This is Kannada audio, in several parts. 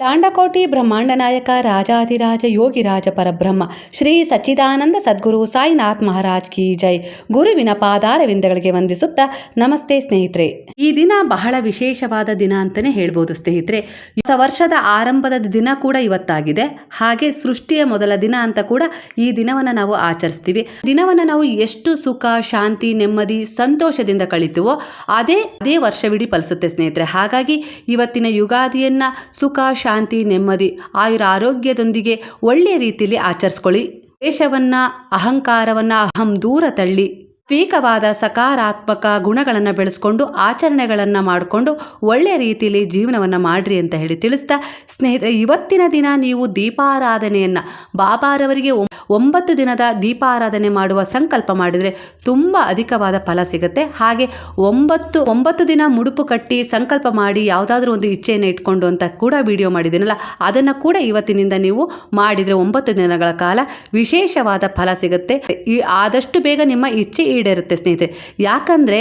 ಲಾಂಡಕೋಟಿ ಬ್ರಹ್ಮಾಂಡ ನಾಯಕ, ರಾಜಾಧಿರಾಜ ಯೋಗಿರಾಜ ಪರಬ್ರಹ್ಮ, ಶ್ರೀ ಸಚ್ಚಿದಾನಂದ ಸದ್ಗುರು ಸಾಯಿನಾಥ್ ಮಹಾರಾಜ್ ಕಿ ಜೈ. ಗುರುವಿನ ಪಾದಾರವಿಂದಗಳಿಗೆ ವಂದಿಸುತ್ತಾ ನಮಸ್ತೆ ಸ್ನೇಹಿತರೆ. ಈ ದಿನ ಬಹಳ ವಿಶೇಷವಾದ ದಿನ ಅಂತಲೇ ಹೇಳ್ಬೋದು ಸ್ನೇಹಿತರೆ. ಹೊಸ ವರ್ಷದ ಆರಂಭದ ದಿನ ಕೂಡ ಇವತ್ತಾಗಿದೆ. ಹಾಗೆ ಸೃಷ್ಟಿಯ ಮೊದಲ ದಿನ ಅಂತ ಕೂಡ ಈ ದಿನವನ್ನು ನಾವು ಆಚರಿಸ್ತೀವಿ. ದಿನವನ್ನು ನಾವು ಎಷ್ಟು ಸುಖ, ಶಾಂತಿ, ನೆಮ್ಮದಿ, ಸಂತೋಷದಿಂದ ಕಳಿತೀವೋ ಅದೇ ಅದೇ ವರ್ಷವಿಡೀ ಫಲಿಸುತ್ತೆ ಸ್ನೇಹಿತರೆ. ಹಾಗಾಗಿ ಇವತ್ತಿನ ಯುಗಾದಿಯನ್ನ ಸುಖ ಶಾಂತಿ, ನೆಮ್ಮದಿ, ಆಯುರ ಆರೋಗ್ಯದೊಂದಿಗೆ ಒಳ್ಳೆಯ ರೀತಿಯಲ್ಲಿ ಆಚರಿಸ್ಕೊಳ್ಳಿ. ದ್ವೇಷವನ್ನು, ಅಹಂಕಾರವನ್ನ ಅಹಂ ದೂರ ತಳ್ಳಿ. ವೇಗವಾದ ಸಕಾರಾತ್ಮಕ ಗುಣಗಳನ್ನು ಬೆಳೆಸ್ಕೊಂಡು ಆಚರಣೆಗಳನ್ನು ಮಾಡಿಕೊಂಡು ಒಳ್ಳೆಯ ರೀತಿಯಲ್ಲಿ ಜೀವನವನ್ನು ಮಾಡ್ರಿ ಅಂತ ಹೇಳಿ ತಿಳಿಸ್ತಾ, ಸ್ನೇಹಿತರೆ, ಇವತ್ತಿನ ದಿನ ನೀವು ದೀಪಾರಾಧನೆಯನ್ನು, ಬಾಬಾರವರಿಗೆ ಒಂಬತ್ತು ದಿನದ ದೀಪಾರಾಧನೆ ಮಾಡುವ ಸಂಕಲ್ಪ ಮಾಡಿದರೆ ತುಂಬ ಅಧಿಕವಾದ ಫಲ ಸಿಗುತ್ತೆ. ಹಾಗೆ ಒಂಬತ್ತು ಒಂಬತ್ತು ದಿನ ಮುಡುಪು ಕಟ್ಟಿ ಸಂಕಲ್ಪ ಮಾಡಿ ಯಾವುದಾದ್ರೂ ಒಂದು ಇಚ್ಛೆಯನ್ನು ಇಟ್ಕೊಂಡು ಅಂತ ಕೂಡ ವಿಡಿಯೋ ಮಾಡಿದ್ದೀನಲ್ಲ, ಅದನ್ನು ಕೂಡ ಇವತ್ತಿನಿಂದ ನೀವು ಮಾಡಿದರೆ ಒಂಬತ್ತು ದಿನಗಳ ಕಾಲ ವಿಶೇಷವಾದ ಫಲ ಸಿಗುತ್ತೆ. ಈ ಆದಷ್ಟು ಬೇಗ ನಿಮ್ಮ ಇಚ್ಛೆ ಈಡೇರುತ್ತೆ ಸ್ನೇಹಿತರೆ. ಯಾಕಂದರೆ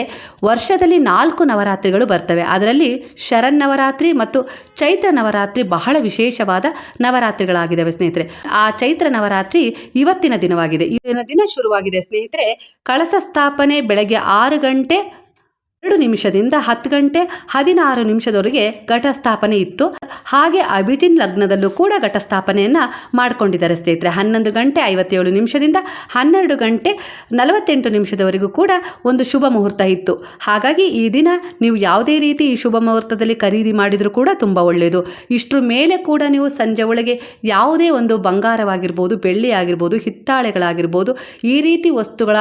ವರ್ಷದಲ್ಲಿ ನಾಲ್ಕು ನವರಾತ್ರಿಗಳು ಬರ್ತವೆ. ಅದರಲ್ಲಿ ಶರನ್ನವರಾತ್ರಿ ಮತ್ತು ಚೈತ್ರ ನವರಾತ್ರಿ ಬಹಳ ವಿಶೇಷವಾದ ನವರಾತ್ರಿಗಳಾಗಿದ್ದಾವೆ ಸ್ನೇಹಿತರೆ. ಆ ಚೈತ್ರ ನವರಾತ್ರಿ ಇವತ್ತಿನ ದಿನವಾಗಿದೆ. ಇವತ್ತಿನ ದಿನ ಶುರುವಾಗಿದೆ ಸ್ನೇಹಿತರೆ. ಕಳಸ ಸ್ಥಾಪನೆ ಬೆಳಗ್ಗೆ ಆರು ಗಂಟೆ ಎರಡು ನಿಮಿಷದಿಂದ ಹತ್ತು ಗಂಟೆ ಹದಿನಾರು ನಿಮಿಷದವರೆಗೆ ಘಟಸ್ಥಾಪನೆ ಇತ್ತು. ಹಾಗೆ ಅಭಿಜಿನ್ ಲಗ್ನದಲ್ಲೂ ಕೂಡ ಘಟಸ್ಥಾಪನೆಯನ್ನು ಮಾಡಿಕೊಂಡಿದ್ದಾರೆ ಸ್ನೇಹಿತರೆ. ಹನ್ನೊಂದು ಗಂಟೆ ಐವತ್ತೇಳು ನಿಮಿಷದಿಂದ ಹನ್ನೆರಡು ಗಂಟೆ ನಲವತ್ತೆಂಟು ನಿಮಿಷದವರೆಗೂ ಕೂಡ ಒಂದು ಶುಭ ಮುಹೂರ್ತ ಇತ್ತು. ಹಾಗಾಗಿ ಈ ದಿನ ನೀವು ಯಾವುದೇ ರೀತಿ ಈ ಶುಭ ಮುಹೂರ್ತದಲ್ಲಿ ಖರೀದಿ ಮಾಡಿದರೂ ಕೂಡ ತುಂಬ ಒಳ್ಳೆಯದು. ಇಷ್ಟರ ಮೇಲೆ ಕೂಡ ನೀವು ಸಂಜೆ ಒಳಗೆ ಯಾವುದೇ ಒಂದು ಬಂಗಾರವಾಗಿರ್ಬೋದು, ಬೆಳ್ಳಿ ಆಗಿರ್ಬೋದು, ಹಿತ್ತಾಳೆಗಳಾಗಿರ್ಬೋದು, ಈ ರೀತಿ ವಸ್ತುಗಳ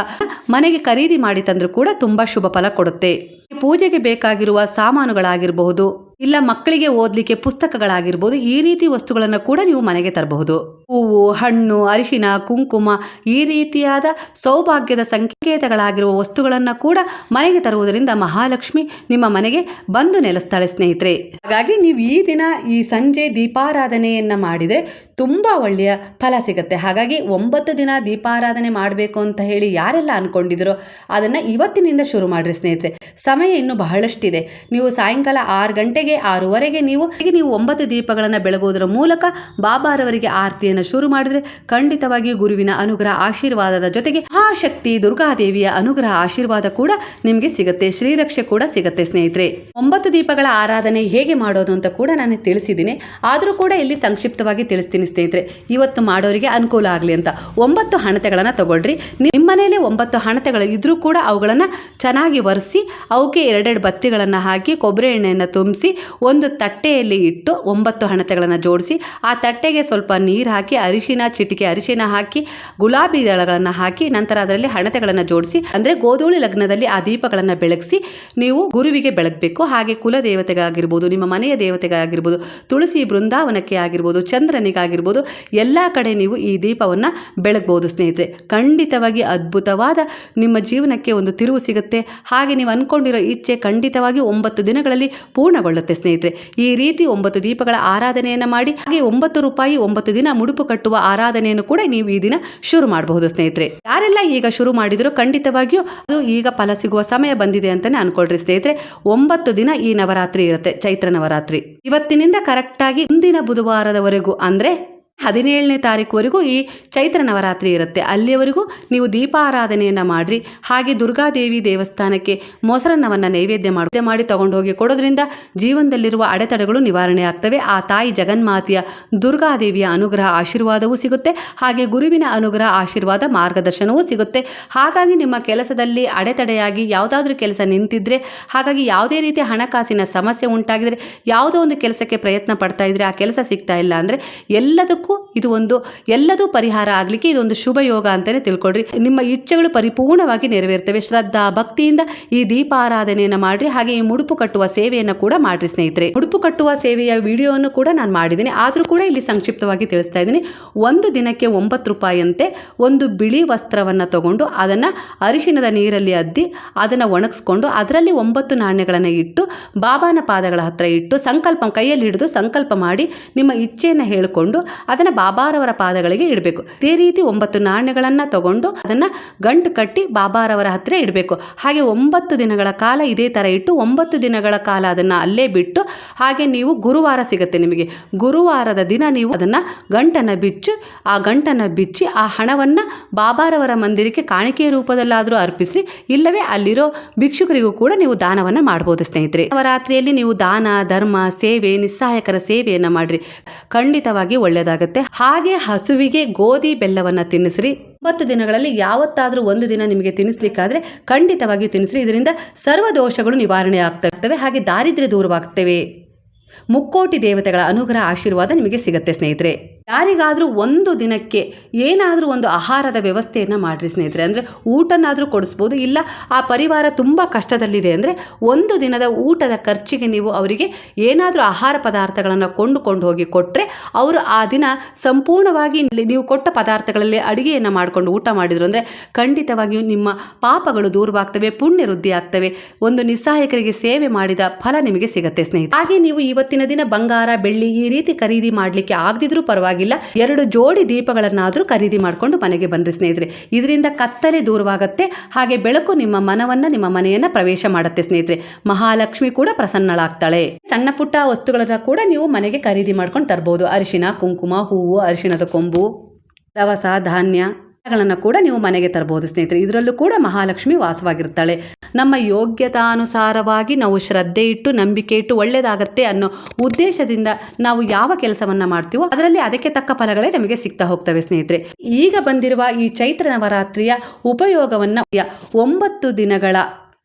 ಮನೆಗೆ ಖರೀದಿ ಮಾಡಿ ತಂದರೂ ಕೂಡ ತುಂಬ ಶುಭ ಫಲ ಕೊಡುತ್ತೆ. ಪೂಜೆಗೆ ಬೇಕಾಗಿರುವ ಸಾಮಾನುಗಳಾಗಿರಬಹುದು ಇಲ್ಲ ಮಕ್ಕಳಿಗೆ ಓದಲಿಕ್ಕೆ ಪುಸ್ತಕಗಳಾಗಿರ್ಬೋದು ಈ ರೀತಿ ವಸ್ತುಗಳನ್ನು ಕೂಡ ನೀವು ಮನೆಗೆ ತರಬಹುದು. ಹೂವು, ಹಣ್ಣು, ಅರಿಶಿನ, ಕುಂಕುಮ ಈ ರೀತಿಯಾದ ಸೌಭಾಗ್ಯದ ಸಂಕೇತಗಳಾಗಿರುವ ವಸ್ತುಗಳನ್ನು ಕೂಡ ಮನೆಗೆ ತರುವುದರಿಂದ ಮಹಾಲಕ್ಷ್ಮಿ ನಿಮ್ಮ ಮನೆಗೆ ಬಂದು ನೆಲೆಸ್ತಾಳೆ, ಸ್ನೇಹಿತರೆ. ಹಾಗಾಗಿ ನೀವು ಈ ದಿನ ಈ ಸಂಜೆ ದೀಪಾರಾಧನೆಯನ್ನು ಮಾಡಿದರೆ ತುಂಬ ಒಳ್ಳೆಯ ಫಲ ಸಿಗುತ್ತೆ. ಹಾಗಾಗಿ ಒಂಬತ್ತು ದಿನ ದೀಪಾರಾಧನೆ ಮಾಡಬೇಕು ಅಂತ ಹೇಳಿ ಯಾರೆಲ್ಲ ಅಂದ್ಕೊಂಡಿದ್ರೋ ಅದನ್ನು ಇವತ್ತಿನಿಂದ ಶುರು ಮಾಡಿರಿ, ಸ್ನೇಹಿತರೆ. ಸಮಯ ಇನ್ನೂ ಬಹಳಷ್ಟಿದೆ. ನೀವು ಸಾಯಂಕಾಲ ಆರು ಗಂಟೆಗೆ, ಆರೂವರೆಗೆ ನೀವು ನೀವು ಒಂಬತ್ತು ದೀಪಗಳನ್ನು ಬೆಳಗುವುದರ ಮೂಲಕ ಬಾಬಾರವರಿಗೆ ಆರತಿಯನ್ನು ಶುರು ಮಾಡಿದ್ರೆ ಖಂಡಿತವಾಗಿಯೂ ಗುರುವಿನ ಅನುಗ್ರಹ ಆಶೀರ್ವಾದದ ಜೊತೆಗೆ ಆ ಶಕ್ತಿ ದುರ್ಗಾದೇವಿಯ ಅನುಗ್ರಹ ಆಶೀರ್ವಾದ ಕೂಡ ನಿಮಗೆ ಸಿಗುತ್ತೆ. ಶ್ರೀರಕ್ಷೆ ಕೂಡ ಸಿಗುತ್ತೆ ಸ್ನೇಹಿತರೆ. ಒಂಬತ್ತು ದೀಪಗಳ ಆರಾಧನೆ ಹೇಗೆ ಮಾಡೋದು ಅಂತ ಕೂಡ ನಾನು ತಿಳಿಸಿದ್ದೀನಿ. ಆದರೂ ಕೂಡ ಇಲ್ಲಿ ಸಂಕ್ಷಿಪ್ತವಾಗಿ ತಿಳಿಸ್ತೀನಿ ಸ್ನೇಹಿತರೆ. ಇವತ್ತು ಮಾಡೋರಿಗೆ ಅನುಕೂಲ ಆಗಲಿ ಅಂತ. ಒಂಬತ್ತು ಹಣತೆಗಳನ್ನು ತಗೊಳ್ರಿ. ನಿಮ್ಮ ಒಂಬತ್ತು ಹಣತೆಗಳು ಇದ್ರೂ ಕೂಡ ಅವುಗಳನ್ನು ಚೆನ್ನಾಗಿ ಒರೆಸಿ ಅವಕ್ಕೆ ಎರಡೆರಡು ಬತ್ತಿಗಳನ್ನು ಹಾಕಿ, ಕೊಬ್ಬರಿ ಎಣ್ಣೆಯನ್ನು ತುಂಬಿಸಿ, ಒಂದು ತಟ್ಟೆಯಲ್ಲಿ ಇಟ್ಟು ಒಂಬತ್ತು ಹಣತೆಗಳನ್ನು ಜೋಡಿಸಿ, ಆ ತಟ್ಟೆಗೆ ಸ್ವಲ್ಪ ನೀರು ಹಾಕಿ, ಅರಿಶಿನ, ಚಿಟಿಕೆ ಅರಿಶಿನ ಹಾಕಿ, ಗುಲಾಬಿ ದಳಗಳನ್ನು ಹಾಕಿ, ನಂತರ ಅದರಲ್ಲಿ ಹಣತೆಗಳನ್ನು ಜೋಡಿಸಿ, ಅಂದರೆ ಗೋಧೂಳಿ ಲಗ್ನದಲ್ಲಿ ಆ ದೀಪಗಳನ್ನು ಬೆಳಗಿಸಿ ನೀವು ಗುರುವಿಗೆ ಬೆಳಗಬೇಕು. ಹಾಗೆ ಕುಲ ದೇವತೆಗಾಗಿರ್ಬೋದು ನಿಮ್ಮ ಮನೆಯ ದೇವತೆಗಾಗಿರ್ಬೋದು, ತುಳಸಿ ಬೃಂದಾವನಕ್ಕೆ ಆಗಿರ್ಬೋದು, ಚಂದ್ರನಿಗಾಗಿರ್ಬೋದು, ಎಲ್ಲ ಕಡೆ ನೀವು ಈ ದೀಪವನ್ನು ಬೆಳಗ್ಬೋದು ಸ್ನೇಹಿತರೆ. ಖಂಡಿತವಾಗಿ ಅದ್ಭುತವಾದ ನಿಮ್ಮ ಜೀವನಕ್ಕೆ ಒಂದು ತಿರುವು ಸಿಗುತ್ತೆ. ಹಾಗೆ ನೀವು ಅಂದ್ಕೊಂಡಿರೋ ಇಚ್ಛೆ ಖಂಡಿತವಾಗಿ ಒಂಬತ್ತು ದಿನಗಳಲ್ಲಿ ಪೂರ್ಣಗೊಳ್ಳುತ್ತೆ ಸ್ನೇಹಿತರೆ. ಈ ರೀತಿ ಒಂಬತ್ತು ದೀಪಗಳ ಆರಾಧನೆಯನ್ನು ಮಾಡಿ, ಹಾಗೆ ಒಂಬತ್ತು ರೂಪಾಯಿ ಒಂಬತ್ತು ದಿನ ಮುಡುಪು ಕಟ್ಟುವ ಆರಾಧನೆಯನ್ನು ಕೂಡ ನೀವು ಈ ದಿನ ಶುರು ಮಾಡಬಹುದು ಸ್ನೇಹಿತರೆ. ಯಾರೆಲ್ಲ ಈಗ ಶುರು ಮಾಡಿದ್ರು ಖಂಡಿತವಾಗಿಯೂ ಅದು ಈಗ ಫಲ ಸಿಗುವ ಸಮಯ ಬಂದಿದೆ ಅಂತಾನೆ ಅನ್ಕೊಳ್ರಿ ಸ್ನೇಹಿತರೆ. ಒಂಬತ್ತು ದಿನ ಈ ನವರಾತ್ರಿ ಇರುತ್ತೆ, ಚೈತ್ರ ನವರಾತ್ರಿ. ಇವತ್ತಿನಿಂದ ಕರೆಕ್ಟಾಗಿ ಮುಂದಿನ ಬುಧವಾರದವರೆಗೂ ಅಂದ್ರೆ ಹದಿನೇಳನೇ ತಾರೀಕುವರೆಗೂ ಈ ಚೈತ್ರ ನವರಾತ್ರಿ ಇರುತ್ತೆ. ಅಲ್ಲಿಯವರೆಗೂ ನೀವು ದೀಪಾರಾಧನೆಯನ್ನು ಮಾಡಿರಿ. ಹಾಗೆ ದುರ್ಗಾದೇವಿ ದೇವಸ್ಥಾನಕ್ಕೆ ಮೊಸರನ್ನವನ್ನು ನೈವೇದ್ಯ ಮಾಡಿ ಮಾಡಿ ತಗೊಂಡು ಹೋಗಿ ಕೊಡೋದ್ರಿಂದ ಜೀವನದಲ್ಲಿರುವ ಅಡೆತಡೆಗಳು ನಿವಾರಣೆ ಆಗ್ತವೆ. ಆ ತಾಯಿ ಜಗನ್ಮಾತೆಯ ದುರ್ಗಾದೇವಿಯ ಅನುಗ್ರಹ ಆಶೀರ್ವಾದವೂ ಸಿಗುತ್ತೆ. ಹಾಗೆ ಗುರುವಿನ ಅನುಗ್ರಹ ಆಶೀರ್ವಾದ ಮಾರ್ಗದರ್ಶನವೂ ಸಿಗುತ್ತೆ. ಹಾಗಾಗಿ ನಿಮ್ಮ ಕೆಲಸದಲ್ಲಿ ಅಡೆತಡೆಯಾಗಿ ಯಾವುದಾದ್ರೂ ಕೆಲಸ ನಿಂತಿದ್ರೆ, ಹಾಗಾಗಿ ಯಾವುದೇ ರೀತಿಯ ಹಣಕಾಸಿನ ಸಮಸ್ಯೆ ಉಂಟಾಗಿದರೆ, ಯಾವುದೋ ಒಂದು ಕೆಲಸಕ್ಕೆ ಪ್ರಯತ್ನ ಪಡ್ತಾ ಇದ್ರೆ, ಆ ಕೆಲಸ ಸಿಗ್ತಾ ಇಲ್ಲ ಅಂದರೆ ಎಲ್ಲದಕ್ಕೂ ಇದು ಒಂದು ಎಲ್ಲದೂ ಪರಿಹಾರ ಆಗಲಿಕ್ಕೆ ಇದೊಂದು ಶುಭ ಯೋಗ ಅಂತಲೇ ತಿಳ್ಕೊಳ್ರಿ. ನಿಮ್ಮ ಇಚ್ಛೆಗಳು ಪರಿಪೂರ್ಣವಾಗಿ ನೆರವೇರ್ತವೆ. ಶ್ರದ್ಧಾ, ಭಕ್ತಿಯಿಂದ ಈ ದೀಪಾರಾಧನೆಯನ್ನು ಮಾಡ್ರಿ. ಹಾಗೆ ಈ ಮುಡುಪು ಕಟ್ಟುವ ಸೇವೆಯನ್ನು ಕೂಡ ಮಾಡ್ರಿ ಸ್ನೇಹಿತರೆ. ಮುಡುಪು ಕಟ್ಟುವ ಸೇವೆಯ ವಿಡಿಯೋವನ್ನು ಕೂಡ ನಾನು ಮಾಡಿದ್ದೀನಿ. ಆದರೂ ಕೂಡ ಇಲ್ಲಿ ಸಂಕ್ಷಿಪ್ತವಾಗಿ ತಿಳಿಸ್ತಾ ಇದ್ದೀನಿ. ಒಂದು ದಿನಕ್ಕೆ ಒಂಬತ್ತು ರೂಪಾಯಿಯಂತೆ ಒಂದು ಬಿಳಿ ವಸ್ತ್ರವನ್ನು ತಗೊಂಡು ಅದನ್ನು ಅರಿಶಿಣದ ನೀರಲ್ಲಿ ಅದ್ದಿ ಅದನ್ನು ಒಣಗಿಸ್ಕೊಂಡು ಅದರಲ್ಲಿ ಒಂಬತ್ತು ನಾಣ್ಯಗಳನ್ನು ಇಟ್ಟು, ಬಾಬಾನ ಪಾದಗಳ ಹತ್ರ ಇಟ್ಟು, ಸಂಕಲ್ಪ ಕೈಯಲ್ಲಿ ಹಿಡಿದು ಸಂಕಲ್ಪ ಮಾಡಿ ನಿಮ್ಮ ಇಚ್ಛೆಯನ್ನು ಹೇಳಿಕೊಂಡು ಅದನ್ನು ಬಾಬಾರವರ ಪಾದಗಳಿಗೆ ಇಡಬೇಕು. ಅದೇ ರೀತಿ ಒಂಬತ್ತು ನಾಣ್ಯಗಳನ್ನು ತಗೊಂಡು ಅದನ್ನು ಗಂಟು ಕಟ್ಟಿ ಬಾಬಾರವರ ಹತ್ತಿರ ಇಡಬೇಕು. ಹಾಗೆ ಒಂಬತ್ತು ದಿನಗಳ ಕಾಲ ಇದೇ ಥರ ಇಟ್ಟು ಒಂಬತ್ತು ದಿನಗಳ ಕಾಲ ಅದನ್ನು ಅಲ್ಲೇ ಬಿಟ್ಟು ಹಾಗೆ ನೀವು ಗುರುವಾರ ಸಿಗುತ್ತೆ ನಿಮಗೆ. ಗುರುವಾರದ ದಿನ ನೀವು ಅದನ್ನು ಗಂಟನ್ನು ಬಿಚ್ಚು, ಆ ಗಂಟನ್ನು ಬಿಚ್ಚಿ ಆ ಹಣವನ್ನು ಬಾಬಾರವರ ಮಂದಿರಕ್ಕೆ ಕಾಣಿಕೆಯ ರೂಪದಲ್ಲಾದರೂ ಅರ್ಪಿಸಿ ಇಲ್ಲವೇ ಅಲ್ಲಿರೋ ಭಿಕ್ಷುಕರಿಗೂ ಕೂಡ ನೀವು ದಾನವನ್ನು ಮಾಡ್ಬೋದು ಸ್ನೇಹಿತರೆ. ನವರಾತ್ರಿಯಲ್ಲಿ ನೀವು ದಾನ, ಧರ್ಮ, ಸೇವೆ ನಿಸ್ಸಹಾಯಕರ ಸೇವೆಯನ್ನು ಮಾಡ್ರಿ. ಖಂಡಿತವಾಗಿ ಒಳ್ಳೆಯದಾಗುತ್ತೆ ಹಾಗೆ ಹಸುವಿಗೆ ಗೋಧಿ ಬೆಲ್ಲವನ್ನು ತಿನ್ನಿಸ್ರಿ. ಒಂಬತ್ತು ದಿನಗಳಲ್ಲಿ ಯಾವತ್ತಾದರೂ ಒಂದು ದಿನ ನಿಮಗೆ ತಿನ್ನಿಸ್ಲಿಕ್ಕಾದ್ರೆ ಖಂಡಿತವಾಗಿಯೂ ತಿನ್ನಿಸ್ರಿ. ಇದರಿಂದ ಸರ್ವ ದೋಷಗಳು ನಿವಾರಣೆ ಆಗ್ತವೆ ಹಾಗೆ ದಾರಿದ್ರ್ಯ ದೂರವಾಗ್ತವೆ. ಮುಕ್ಕೋಟಿ ದೇವತೆಗಳ ಅನುಗ್ರಹ ಆಶೀರ್ವಾದ ನಿಮಗೆ ಸಿಗುತ್ತೆ ಸ್ನೇಹಿತರೆ. ಯಾರಿಗಾದರೂ ಒಂದು ದಿನಕ್ಕೆ ಏನಾದರೂ ಒಂದು ಆಹಾರದ ವ್ಯವಸ್ಥೆಯನ್ನು ಮಾಡಿರಿ ಸ್ನೇಹಿತರೆ. ಅಂದರೆ ಊಟನಾದರೂ ಕೊಡಿಸ್ಬೋದು, ಇಲ್ಲ ಆ ಪರಿವಾರ ತುಂಬ ಕಷ್ಟದಲ್ಲಿದೆ ಅಂದರೆ ಒಂದು ದಿನದ ಊಟದ ಖರ್ಚಿಗೆ ನೀವು ಅವರಿಗೆ ಏನಾದರೂ ಆಹಾರ ಪದಾರ್ಥಗಳನ್ನು ಕೊಂಡುಕೊಂಡು ಹೋಗಿ ಕೊಟ್ಟರೆ ಅವರು ಆ ದಿನ ಸಂಪೂರ್ಣವಾಗಿ ನೀವು ಕೊಟ್ಟ ಪದಾರ್ಥಗಳಲ್ಲಿ ಅಡುಗೆಯನ್ನು ಮಾಡಿಕೊಂಡು ಊಟ ಮಾಡಿದರು ಅಂದರೆ ಖಂಡಿತವಾಗಿಯೂ ನಿಮ್ಮ ಪಾಪಗಳು ದೂರವಾಗ್ತವೆ ಪುಣ್ಯ ವೃದ್ಧಿ ಆಗ್ತವೆ. ಒಂದು ನಿಸ್ಸಹಾಯಕರಿಗೆ ಸೇವೆ ಮಾಡಿದ ಫಲ ನಿಮಗೆ ಸಿಗುತ್ತೆ ಸ್ನೇಹಿತರೆ. ಹಾಗೆ ನೀವು ಇವತ್ತಿನ ದಿನ ಬಂಗಾರ, ಬೆಳ್ಳಿ ಈ ರೀತಿ ಖರೀದಿ ಮಾಡಲಿಕ್ಕೆ ಆಗದಿದ್ರೂ ಪರವಾಗಿಲ್ಲ. ಎರಡು ಜೋಡಿ ದೀಪಗಳನ್ನಾದರೂ ಖರೀದಿ ಮಾಡಿಕೊಂಡು ಮನೆಗೆ ಬನ್ನಿರಿ ಸ್ನೇಹಿತರೆ. ಇದರಿಂದ ಕತ್ತಲೆ ದೂರವಾಗುತ್ತೆ. ಹಾಗೆ ಬೆಳಕು ನಿಮ್ಮ ಮನವನ್ನು ನಿಮ್ಮ ಮನೆಯನ್ನು ಪ್ರವೇಶ ಮಾಡುತ್ತೆ ಸ್ನೇಹಿತರೆ. ಮಹಾಲಕ್ಷ್ಮಿ ಕೂಡ ಪ್ರಸನ್ನಳಾಗ್ತಾಳೆ. ಸಣ್ಣ ಪುಟ್ಟ ವಸ್ತುಗಳನ್ನ ಕೂಡ ನೀವು ಮನೆಗೆ ಖರೀದಿ ಮಾಡ್ಕೊಂಡು ತರ್ಬೋದು. ಅರಿಶಿನ, ಕುಂಕುಮ, ಹೂವು, ಅರಿಶಿಣದ ಕೊಂಬು ದವಸ ಧಾನ್ಯ. ಗಳನ್ನು ಕೂಡ ನೀವು ಮನೆಗೆ ತರಬಹುದು ಸ್ನೇಹಿತರೆ. ಇದರಲ್ಲೂ ಕೂಡ ಮಹಾಲಕ್ಷ್ಮಿ ವಾಸವಾಗಿರ್ತಾಳೆ. ನಮ್ಮ ಯೋಗ್ಯತಾನುಸಾರವಾಗಿ ನಾವು ಶ್ರದ್ಧೆ ಇಟ್ಟು, ನಂಬಿಕೆ ಇಟ್ಟು ಒಳ್ಳೆಯದಾಗತ್ತೆ ಅನ್ನೋ ಉದ್ದೇಶದಿಂದ ನಾವು ಯಾವ ಕೆಲಸವನ್ನ ಮಾಡ್ತೀವೋ, ಅದರಲ್ಲಿ ಅದಕ್ಕೆ ತಕ್ಕ ಫಲಗಳೇ ನಮಗೆ ಸಿಗ್ತಾ ಹೋಗ್ತವೆ, ಸ್ನೇಹಿತರೆ. ಈಗ ಬಂದಿರುವ ಈ ಚೈತ್ರ ನವರಾತ್ರಿಯ ಉಪಯೋಗವನ್ನ ಒಂಬತ್ತು ದಿನಗಳ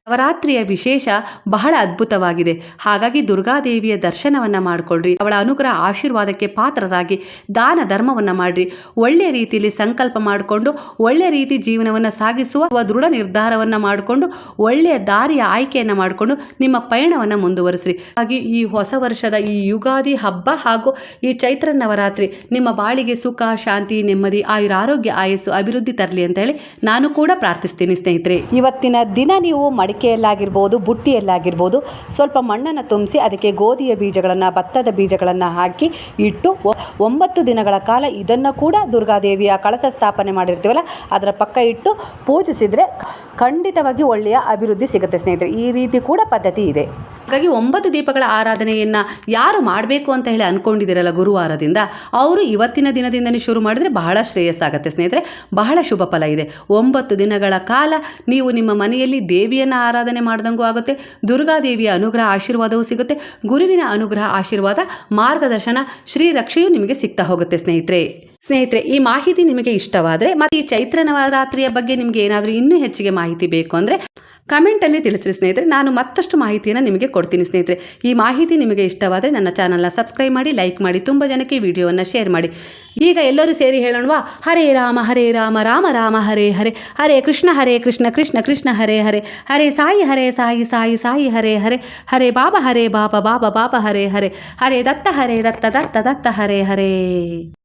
ನವರಾತ್ರಿಯ ವಿಶೇಷ ಬಹಳ ಅದ್ಭುತವಾಗಿದೆ. ಹಾಗಾಗಿ ದುರ್ಗಾದೇವಿಯ ದರ್ಶನವನ್ನು ಮಾಡಿಕೊಳ್ಳ್ರಿ ಅವಳ ಅನುಗ್ರಹ ಆಶೀರ್ವಾದಕ್ಕೆ ಪಾತ್ರರಾಗಿ ದಾನ ಧರ್ಮವನ್ನು ಮಾಡ್ರಿ. ಒಳ್ಳೆಯ ರೀತಿಯಲ್ಲಿ ಸಂಕಲ್ಪ ಮಾಡಿಕೊಂಡು ಒಳ್ಳೆಯ ರೀತಿ ಜೀವನವನ್ನು ಸಾಗಿಸುವ ದೃಢ ನಿರ್ಧಾರವನ್ನು ಮಾಡಿಕೊಂಡು ಒಳ್ಳೆಯ ದಾರಿಯ ಆಯ್ಕೆಯನ್ನು ಮಾಡಿಕೊಂಡು ನಿಮ್ಮ ಪಯಣವನ್ನು ಮುಂದುವರಿಸ್ರಿ. ಹಾಗೆ ಈ ಹೊಸ ವರ್ಷದ ಈ ಯುಗಾದಿ ಹಬ್ಬ ಹಾಗೂ ಈ ಚೈತ್ರ ನವರಾತ್ರಿ ನಿಮ್ಮ ಬಾಳಿಗೆ ಸುಖ, ಶಾಂತಿ, ನೆಮ್ಮದಿ, ಆಯುರ, ಆರೋಗ್ಯ, ಆಯಸ್ಸು, ಅಭಿವೃದ್ಧಿ ತರಲಿ ಅಂತ ಹೇಳಿ ನಾನು ಕೂಡ ಪ್ರಾರ್ಥಿಸ್ತೀನಿ ಸ್ನೇಹಿತರೆ. ಇವತ್ತಿನ ದಿನ ನೀವು ಮಡಿಕೆಯಲ್ಲಾಗಿರ್ಬೋದು, ಬುಟ್ಟಿಯಲ್ಲಾಗಿರ್ಬೋದು, ಸ್ವಲ್ಪ ಮಣ್ಣನ್ನು ತುಂಬಿಸಿ ಅದಕ್ಕೆ ಗೋಧಿಯ ಬೀಜಗಳನ್ನು, ಭತ್ತದ ಬೀಜಗಳನ್ನು ಹಾಕಿ ಇಟ್ಟು ಒಂಬತ್ತು ದಿನಗಳ ಕಾಲ ಇದನ್ನು ಕೂಡ ದುರ್ಗಾದೇವಿಯ ಕಳಸ ಸ್ಥಾಪನೆ ಮಾಡಿರ್ತೀವಲ್ಲ, ಅದರ ಪಕ್ಕ ಇಟ್ಟು ಪೂಜಿಸಿದರೆ ಖಂಡಿತವಾಗಿ ಒಳ್ಳೆಯ ಅಭಿವೃದ್ಧಿ ಸಿಗುತ್ತೆ ಸ್ನೇಹಿತರೆ. ಈ ರೀತಿ ಕೂಡ ಪದ್ಧತಿ ಇದೆ. ಹಾಗಾಗಿ ಒಂಬತ್ತು ದೀಪಗಳ ಆರಾಧನೆಯನ್ನ ಯಾರು ಮಾಡಬೇಕು ಅಂತ ಹೇಳಿ ಅಂದ್ಕೊಂಡಿದ್ದೀರಲ್ಲ ಗುರುವಾರದಿಂದ, ಅವರು ಇವತ್ತಿನ ದಿನದಿಂದನೇ ಶುರು ಮಾಡಿದ್ರೆ ಬಹಳ ಶ್ರೇಯಸ್ಸಾಗತ್ತೆ ಸ್ನೇಹಿತರೆ. ಬಹಳ ಶುಭ ಫಲ ಇದೆ. ಒಂಬತ್ತು ದಿನಗಳ ಕಾಲ ನೀವು ನಿಮ್ಮ ಮನೆಯಲ್ಲಿ ದೇವಿಯನ್ನು ಆರಾಧನೆ ಮಾಡ್ದಂಗೂ ಆಗುತ್ತೆ, ದುರ್ಗಾದೇವಿಯ ಅನುಗ್ರಹ ಆಶೀರ್ವಾದವೂ ಸಿಗುತ್ತೆ. ಗುರುವಿನ ಅನುಗ್ರಹ ಆಶೀರ್ವಾದ, ಮಾರ್ಗದರ್ಶನ ಶ್ರೀರಕ್ಷೆಯು ನಿಮಗೆ ಸಿಗ್ತಾ ಹೋಗುತ್ತೆ ಸ್ನೇಹಿತರೆ. ಸ್ನೇಹಿತರೆ, ಈ ಮಾಹಿತಿ ನಿಮಗೆ ಇಷ್ಟವಾದರೆ ಮತ್ತು ಈ ಚೈತ್ರ ನವರಾತ್ರಿಯ ಬಗ್ಗೆ ನಿಮಗೆ ಏನಾದರೂ ಇನ್ನೂ ಹೆಚ್ಚಿಗೆ ಮಾಹಿತಿ ಬೇಕು ಅಂದರೆ ಕಮೆಂಟಲ್ಲಿ ತಿಳಿಸ್ರಿ ಸ್ನೇಹಿತರೆ. ನಾನು ಮತ್ತಷ್ಟು ಮಾಹಿತಿಯನ್ನು ನಿಮಗೆ ಕೊಡ್ತೀನಿ ಸ್ನೇಹಿತರೆ. ಈ ಮಾಹಿತಿ ನಿಮಗೆ ಇಷ್ಟವಾದರೆ ನನ್ನ ಚಾನಲ್ನ ಸಬ್ಸ್ಕ್ರೈಬ್ ಮಾಡಿ, ಲೈಕ್ ಮಾಡಿ, ತುಂಬ ಜನಕ್ಕೆ ವಿಡಿಯೋವನ್ನು ಶೇರ್ ಮಾಡಿ. ಈಗ ಎಲ್ಲರೂ ಸೇರಿ ಹೇಳೋಣವಾ? ಹರೇ ರಾಮ ಹರೇ ರಾಮ ರಾಮ ರಾಮ, ಹರೇ ಹರೇ. ಹರೇ ಕೃಷ್ಣ ಹರೇ ಕೃಷ್ಣ ಕೃಷ್ಣ ಕೃಷ್ಣ, ಹರೇ ಹರೇ. ಹರೇ ಸಾಯಿ ಹರೇ ಸಾಯಿ ಸಾಯಿ ಸಾಯಿ, ಹರೇ ಹರೇ. ಹರೇ ಬಾಬಾ ಹರೇ ಬಾಬಾ ಬಾಬಾ ಬಾಬಾ, ಹರೇ ಹರೇ. ಹರೇ ದತ್ತ ಹರೇ ದತ್ತ ದತ್ತ ದತ್ತ, ಹರೇ ಹರೇ.